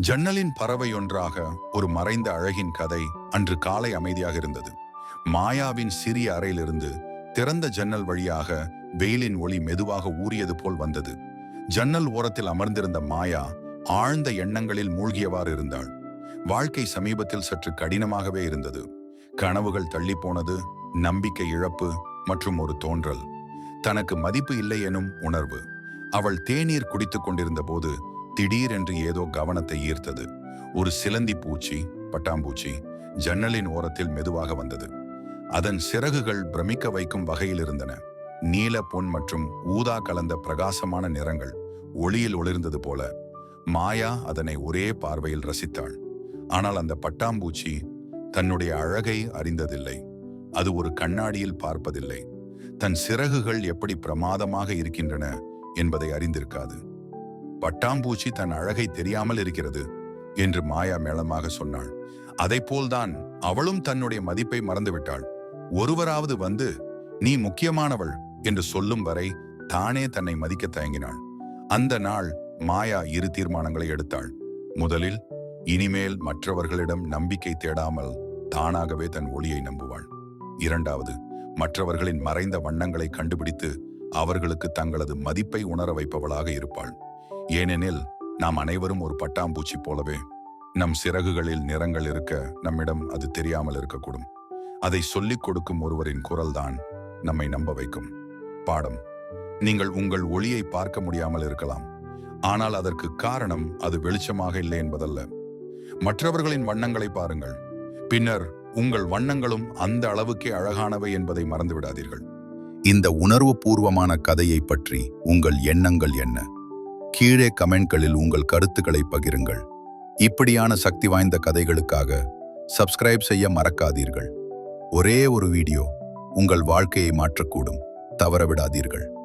ஜன்னலின் பறவை ஒன்றாக ஒரு மறைந்த அழகின் கதை அன்று காலை அமைதியாக இருந்தது. மாயாவின் சிறிய அறையிலிருந்து திறந்த ஜன்னல் வழியாக வெயிலின் ஒளி மெதுவாக ஊறியது போல் வந்தது. ஜன்னல் ஓரத்தில் அமர்ந்திருந்த மாயா ஆழ்ந்த எண்ணங்களில் மூழ்கியவாறு இருந்தாள். வாழ்க்கை சமீபத்தில் சற்று கடினமாகவே இருந்தது. கனவுகள் தள்ளிப்போனது நம்பிக்கை இழப்பு மற்றும் ஒரு தோன்றல். தனக்கு மதிப்பு இல்லை எனும் உணர்வு. அவள் தேநீர் குடித்துக் கொண்டிருந்த போது திடீரென்று ஏதோ கவனத்தை ஈர்த்தது. ஒரு சிலந்தி பூச்சி பட்டாம்பூச்சி ஜன்னலின் ஓரத்தில் மெதுவாக வந்தது. அதன் சிறகுகள் பிரமிக்க வைக்கும் வகையில் இருந்தன நீல பொன் மற்றும் ஊதா கலந்த பிரகாசமான நிறங்கள் ஒளியில் ஒளிர்ந்தது போல. மாயா அதனை ஒரே பார்வையில் ரசித்தாள். ஆனால் அந்த பட்டாம்பூச்சி தன்னுடைய அழகை அறிந்ததில்லை. அது ஒரு கண்ணாடியில் பார்ப்பதில்லை. தன் சிறகுகள் எப்படி பிரமாதமாக இருக்கின்றன என்பதை அறிந்திருக்காது. பட்டாம்பூச்சி தன் அழகை தெரியாமல் இருக்கிறது என்று மாயா மேளமாக சொன்னாள். போல்தான் அவளும் தன்னுடைய மதிப்பை மறந்துவிட்டாள். ஒருவராவது வந்து நீ முக்கியமானவள் என்று சொல்லும் வரை தானே தன்னை மதிக்க தயங்கினாள். அந்த நாள் மாயா இரு தீர்மானங்களை எடுத்தாள். முதலில் இனிமேல் மற்றவர்களிடம் நம்பிக்கை தேடாமல் தானாகவே தன் ஒளியை நம்புவாள். இரண்டாவது மற்றவர்களின் மறைந்த வண்ணங்களை கண்டுபிடித்து அவர்களுக்கு தங்களது மதிப்பை உணர வைப்பவளாக இருப்பாள். ஏனெனில் நாம் அனைவரும் ஒரு பட்டாம்பூச்சி போலவே நம் சிறகுகளில் நிறங்கள் இருக்க நம்மிடம் அது தெரியாமல் இருக்கக்கூடும். அதை சொல்லிக் கொடுக்கும் ஒருவரின் குரல்தான் நம்மை நம்ப வைக்கும். பாடம். நீங்கள் உங்கள் ஒளியை பார்க்க முடியாமல் இருக்கலாம். ஆனால் அதற்கு காரணம் அது வெளிச்சமாக இல்லை என்பதல்ல. மற்றவர்களின் வண்ணங்களை பாருங்கள். பின்னர் உங்கள் வண்ணங்களும் அந்த அளவுக்கே அழகானவை என்பதை மறந்துவிடாதீர்கள். இந்த உணர்வு பூர்வமான கதையை பற்றி உங்கள் எண்ணங்கள் என்ன? கீழே கமெண்ட்களில் உங்கள் கருத்துக்களை பகிருங்கள். இப்படியான சக்தி வாய்ந்த கதைகளுக்காக சப்ஸ்கிரைப் செய்ய மறக்காதீர்கள். ஒரே ஒரு வீடியோ உங்கள் வாழ்க்கையை மாற்றக்கூடும். தவறவிடாதீர்கள்.